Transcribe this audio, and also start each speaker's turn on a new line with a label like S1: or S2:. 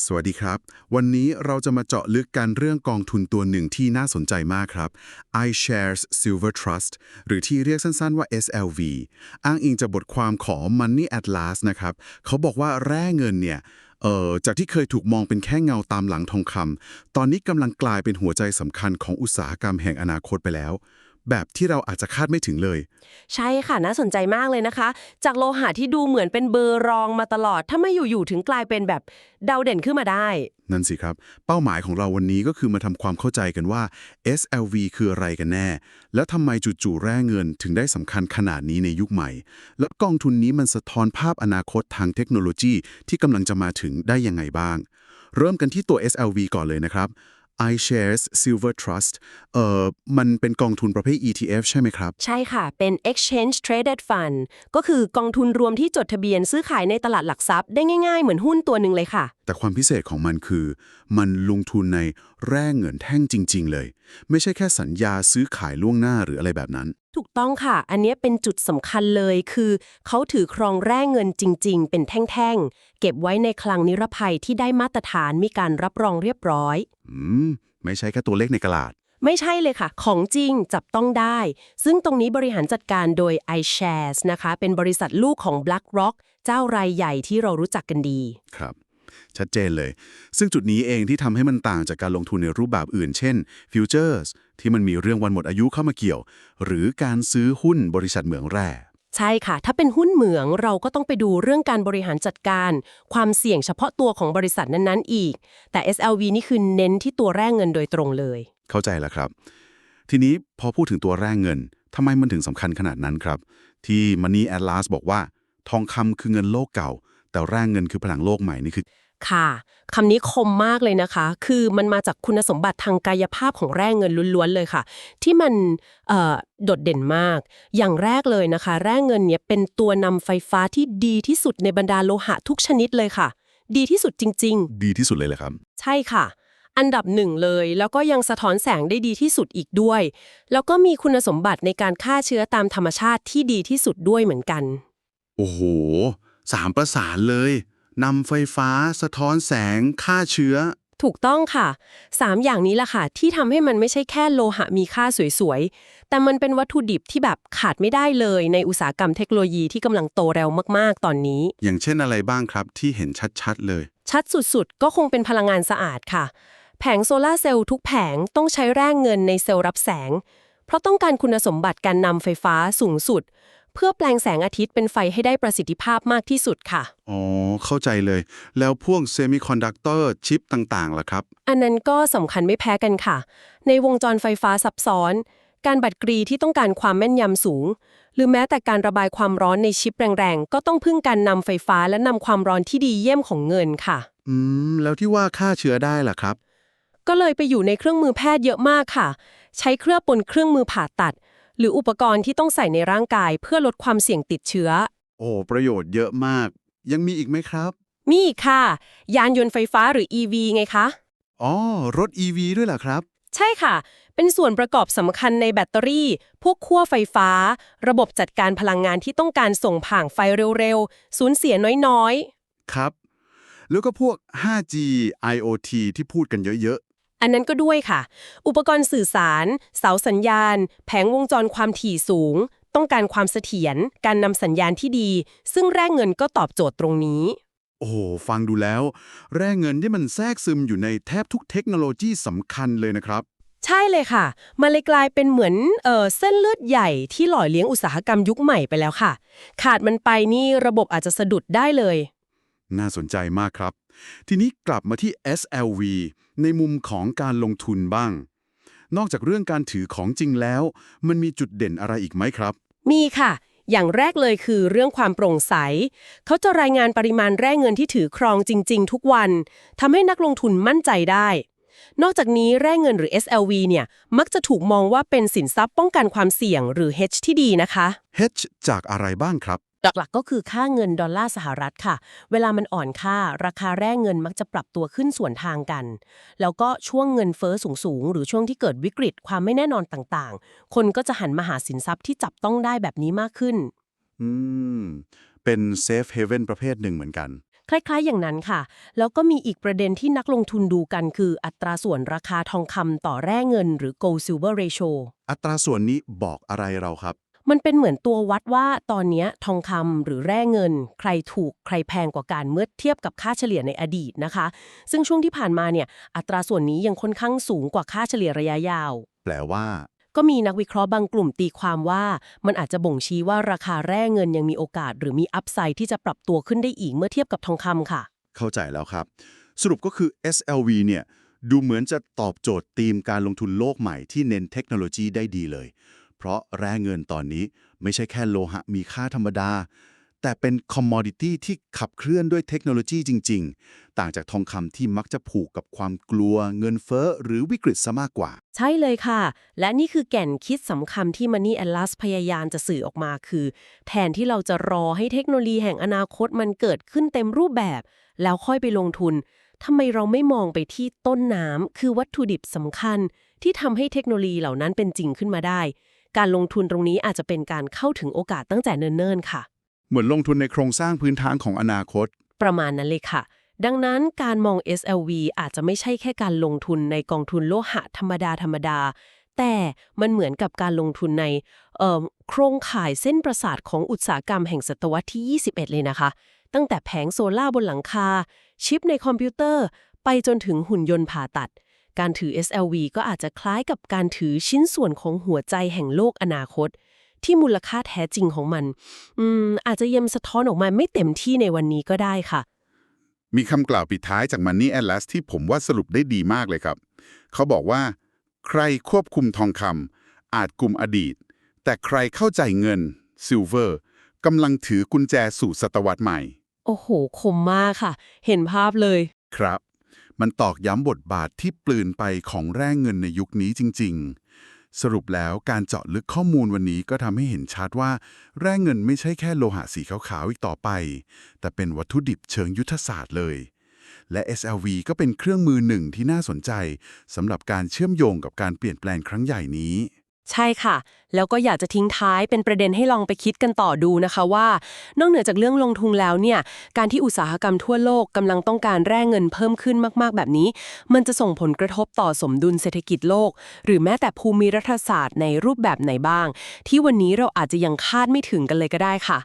S1: สวัสดีครับ วันนี้เราจะมาเจาะลึกกันเรื่องกองทุนตัวหนึ่งที่น่าสนใจมากครับ iShares Silver Trust หรือที่เรียกสั้นๆว่า SLV อ้างอิงจากบทความของ Money Atlas นะครับ เขาบอกว่าแร่เงินเนี่ยเอ่อจากที่เคยถูกมองเป็นแค่เงาตามหลังทองคำตอนนี้กำลังกลายเป็นหัวใจสำคัญของอุตสาหกรรมแห่งอนาคตไปแล้ว แบบที่เราอาจจะคาดไม่ถึงเลย
S2: ใช่ค่ะน่าสนใจมากเลยนะคะ จากโลหะที่ดูเหมือนเป็นเบอร์รองมาตลอด ถ้าไม่อยู่ๆถึงกลายเป็นแบบดาวเด่นขึ้นมาได้
S1: นั่นสิครับ เป้าหมายของเราวันนี้ก็คือมาทำความเข้าใจกันว่า SLV คืออะไรกันแน่ แล้วทำไมจู่ๆแร่เงินถึงได้สำคัญขนาดนี้ในยุคใหม่ แล้วกองทุนนี้มันสะท้อนภาพอนาคตทางเทคโนโลยีที่กำลังจะมาถึงได้ยังไงบ้าง เริ่มกันที่ตัว SLV ก่อนเลยนะครับ iShares Silver Trust เอ่อมันเป็นกองทุนประเภท ETF ใช่ไหมครับ
S2: ใช่ค่ะ เป็น exchange traded fund ก็คือกองทุนรวมที่จดทะเบียนซื้อขายในตลาดหลักทรัพย์ได้ง่ายๆ เหมือนหุ้นตัวหนึ่งเลยค่ะ
S1: แต่ความพิเศษของมันคือ มันลงทุนในแร่เงินแท่งจริง ๆ เลย ไม่ใช่แค่สัญญาซื้อขายล่วงหน้าหรืออะไรแบบนั้น
S2: ถูกต้องค่ะ อันเนี้ยเป็นจุดสำคัญเลยคือ เขาถือครองแร่เงินจริง ๆ เป็นแท่งๆ เก็บไว้ในคลังนิรภัยที่ได้มาตรฐานมีการรับรองเรียบร้อย
S1: อืม ไม่ใช่แค่ตัวเลขในกระดาษ
S2: ไม่ใช่เลยค่ะ ของจริงจับต้องได้ ซึ่งตรงนี้บริหารจัดการโดย iShares นะคะ เป็นบริษัทลูกของ BlackRock เจ้ารายใหญ่ที่เรารู้จักกันดี
S1: ครับ ชัดเจนเลย ซึ่งจุดนี้เองที่ทำให้มันต่างจากการลงทุนในรูปแบบอื่น เช่น futures ที่มันมีเรื่องวันหมดอายุเข้ามาเกี่ยว หรือการซื้อหุ้นบริษัทเหมืองแร่
S2: ใช่ค่ะ ถ้าเป็นหุ้นเหมืองเราก็ต้องไปดูเรื่องการบริหารจัดการ ความเสี่ยงเฉพาะตัวของบริษัทนั้นๆ อีก แต่ SLV นี่คือเน้นที่ตัวแร่เงินโดยตรงเลย
S1: เข้าใจแล้วครับ ทีนี้พอพูดถึงตัวแร่เงินทำไมมันถึงสำคัญขนาดนั้นครับ ที่ Money Atlas บอกว่า ทองคำคือเงินโลกเก่า แต่แร่เงินคือพลังโลกใหม่นี่คือ
S2: ค่ะคำนี้คมมากเลยนะคะ คือมันมาจากคุณสมบัติทางกายภาพของแร่เงินล้วนๆเลยค่ะ ที่มันเอ่อโดดเด่นมาก อย่างแรกเลยนะคะ แร่เงินเนี่ยเป็นตัวนำไฟฟ้าที่ดีที่สุดในบรรดาโลหะทุกชนิดเลยค่ะ ดีที่สุดจริง ๆ
S1: ดีที่สุดเลยเหรอครับ
S2: ใช่ค่ะ อันดับหนึ่งเลย แล้วก็ยังสะท้อนแสงได้ดีที่สุดอีกด้วย แล้วก็มีคุณสมบัติในการฆ่าเชื้อตามธรรมชาติที่ดีที่สุดด้วยเหมือนกัน
S1: โอ้โหสามประสานเลย นำไฟฟ้า สะท้อนแสง ฆ่าเชื้อ
S2: ถูกต้องค่ะ 3 อย่างนี้แหละค่ะ ที่ทำให้มันไม่ใช่แค่โลหะมีค่าสวยๆ แต่มันเป็นวัตถุดิบที่แบบขาดไม่ได้เลยในอุตสาหกรรมเทคโนโลยีที่กำลังโตเร็วมากๆ ตอนนี้
S1: อย่างเช่นอะไรบ้างครับที่เห็นชัดๆเลย
S2: ชัดสุดๆ ก็คงเป็นพลังงานสะอาดค่ะ แผงโซลาร์เซลล์ทุกแผงต้องใช้แร่เงินในเซลล์รับแสง เพราะต้องการคุณสมบัติการนำไฟฟ้าสูงสุด เพื่อแปลงแสงอาทิตย์เป็นไฟให้ได้ประสิทธิภาพมากที่สุดค่ะ
S1: อ๋อ เข้าใจเลย แล้วพวกเซมิคอนดักเตอร์ชิปต่างๆ ล่ะครับ
S2: อันนั้นก็สำคัญไม่แพ้กันค่ะ ในวงจรไฟฟ้าซับซ้อน การบัดกรีที่ต้องการความแม่นยำสูง หรือแม้แต่การระบายความร้อนในชิปแรงๆ ก็ต้องพึ่งการนำไฟฟ้าและนำความร้อนที่ดีเยี่ยมของเงินค่ะ
S1: อืม แล้วที่ว่าฆ่าเชื้อได้ล่ะครับ
S2: ก็เลยไปอยู่ในเครื่องมือแพทย์เยอะมากค่ะ ใช้เครื่องปนเครื่องมือผ่าตัด หรืออุปกรณ์ที่ต้องใส่ในร่างกายเพื่อลดความเสี่ยงติดเชื้อ
S1: โอ้ ประโยชน์เยอะมาก ยังมีอีกไหมครับ
S2: มีอีกค่ะ ยานยนต์ไฟฟ้าหรือ EV ไงคะ
S1: อ๋อ รถ EV ด้วยล่ะครับ
S2: ใช่ค่ะ เป็นส่วนประกอบสำคัญในแบตเตอรี่ พวกขั้วไฟฟ้า ระบบจัดการพลังงานที่ต้องการส่งผ่านไฟเร็วๆ สูญเสียน้อย
S1: ครับ แล้วก็พวก 5G IoT ที่พูดกันเยอะ
S2: ๆ อันนั้นก็ด้วยค่ะ อุปกรณ์สื่อสาร เสาสัญญาณ แผงวงจรความถี่สูง ต้องการความเสถียร การนำสัญญาณที่ดี ซึ่งแร่เงินก็ตอบโจทย์ตรงนี้
S1: ๆโอ้โห ฟังดูแล้ว แร่เงินที่มันแทรกซึมอยู่ในแทบทุกเทคโนโลยีสำคัญเลยนะครับ
S2: ใช่เลยค่ะ มันเลยกลายเป็นเหมือนเออเส้นเลือดใหญ่ที่หล่อเลี้ยงอุตสาหกรรมยุคใหม่ไปแล้วค่ะ ขาดมันไปนี่ระบบอาจจะสะดุดได้เลย
S1: น่าสนใจมากครับ ทีนี้กลับมาที่ SLV ในมุมของการลงทุนบ้าง นอกจากเรื่องการถือของจริงแล้ว มันมีจุดเด่นอะไรอีกไหมครับ
S2: มีค่ะ อย่างแรกเลยคือเรื่องความโปร่งใส เขาจะรายงานปริมาณแร่เงินที่ถือครองจริง ๆ ทุกวันทำให้นักลงทุนมั่นใจได้ นอกจากนี้แร่เงินหรือ SLV เนี่ยมักจะถูกมองว่าเป็นสินทรัพย์ป้องกันความเสี่ยงหรือ hedge ที่ดีนะคะ
S1: hedge จากอะไรบ้างครับ
S2: หลักๆก็คือค่าเงินดอลลาร์สหรัฐค่ะ เวลามันอ่อนค่า ราคาแร่เงินมักจะปรับตัวขึ้นส่วนทางกัน แล้วก็ช่วงเงินเฟอ้อสูงๆ หรือช่วงที่เกิดวิกฤตความไม่แน่นอนต่างๆ คนก็จะหันมาหาสินทรัพย์ที่จับต้องได้แบบนี้มากขึ้น
S1: อืม เป็น safe haven ประเภทหนึ่งเหมือนกัน
S2: คล้ายๆอย่างนั้นค่ะ แล้วก็มีอีกประเด็นที่นักลงทุนดูกันคืออัตราส่วนราคาทองคำต่อแร่เงิน หรือ gold silver ratio
S1: อัตราส่วนนี้บอกอะไรเราครับ
S2: มันเป็นเหมือนตัววัดว่าตอนเนี้ยทองคำหรือแร่เงิน ใครถูกใครแพงกว่ากันเมื่อเทียบกับค่าเฉลี่ยในอดีตนะคะ ซึ่งช่วงที่ผ่านมาเนี่ยอัตราส่วนนี้ยังค่อนข้างสูงกว่าค่าเฉลี่ยระยะยาว
S1: แปลว่า
S2: ก็มีนักวิเคราะห์บางกลุ่มตีความว่า มันอาจจะบ่งชี้ว่าราคาแร่เงินยังมีโอกาส หรือมีอัพไซด์ที่จะปรับตัวขึ้นได้อีกเมื่อเทียบกับทองคำค่ะ
S1: เข้าใจแล้วครับ สรุปก็คือ SLV เนี่ยดูเหมือนจะตอบโจทย์ธีมการลงทุนโลกใหม่ที่เน้นเทคโนโลยีได้ดีเลย เพราะแร่เงินตอนนี้ไม่ใช่แค่โลหะมีค่าธรรมดา แต่เป็นคอมมอดิตี้ที่ขับเคลื่อนด้วยเทคโนโลยีจริง ๆ ต่างจากทองคำที่มักจะผูกกับความกลัว เงินเฟ้อหรือวิกฤตซะมากกว่า
S2: ใช่เลยค่ะ และนี่คือแก่นคิดสำคัญที่ Money Atlas พยายามจะสื่อออกมาคือ แทนที่เราจะรอให้เทคโนโลยีแห่งอนาคตมันเกิดขึ้นเต็มรูปแบบ แล้วค่อยไปลงทุนทำไมเราไม่มองไปที่ต้นน้ำคือวัตถุดิบสำคัญ ที่ทำให้เทคโนโลยีเหล่านั้นเป็นจริงขึ้นมาได้ การลงทุนตรงนี้อาจจะเป็นการเข้าถึงโอกาสตั้งแต่เนิ่นๆค่ะ
S1: เหมือนลงทุนในโครงสร้างพื้นฐานของอนาคต
S2: ประมาณนั้นเลยค่ะ ดังนั้นการมอง SLV อาจจะไม่ใช่แค่การลงทุนในกองทุนโลหะธรรมดาธรรมดา แต่มันเหมือนกับการลงทุนในเอ่อโครงข่ายเส้นประสาทของอุตสาหกรรมแห่งศตวรรษที่ 21 เลยนะคะ ตั้งแต่แผงโซล่าร์บนหลังคา ชิปในคอมพิวเตอร์ ไปจนถึงหุ่นยนต์ผ่าตัด การถือ SLV ก็อาจจะคล้ายกับการถือชิ้นส่วนของหัวใจแห่งโลกอนาคต ที่มูลค่าแท้จริงของมันอืมอาจจะยังสะท้อนออกมาไม่เต็มที่ในวันนี้ก็ได้ค่ะ
S3: มีคำกล่าวปิดท้ายจาก Money Atlas ที่ผมว่าสรุปได้ดีมากเลยครับ เขาบอกว่า ใครควบคุมทองคำอาจกลุ่มอดีต แต่ใครเข้าใจเงินซิลเวอร์กำลังถือกุญแจสู่ศตวรรษใหม่
S2: โอ้โห คมมากค่ะ เห็นภาพเลย
S1: ครับ มันตอกย้ำบทบาทที่ปลืนไปของแร่เงินในยุคนี้จริง ๆ สรุปแล้วการเจาะลึกข้อมูลวันนี้ก็ทำให้เห็นชัดว่า แร่เงินไม่ใช่แค่โลหะสีขาวๆอีกต่อไป แต่เป็นวัตถุดิบเชิงยุทธศาสตร์เลย และ SLV ก็เป็นเครื่องมือหนึ่งที่น่าสนใจสำหรับการเชื่อมโยงกับการเปลี่ยนแปลงครั้งใหญ่นี้
S2: ใช่ค่ะ แล้วก็อยากจะทิ้งท้ายเป็นประเด็นให้ลองไปคิดกันต่อดูนะคะว่า นอกเหนือจากเรื่องลงทุนแล้วเนี่ย การที่อุตสาหกรรมทั่วโลกกำลังต้องการแร่เงินเพิ่มขึ้นมากๆ แบบนี้ มันจะส่งผลกระทบต่อสมดุลเศรษฐกิจโลก หรือแม้แต่ภูมิรัฐศาสตร์ในรูปแบบไหนบ้าง ที่วันนี้เราอาจจะยังคาดไม่ถึงกันเลยก็ได้ค่ะ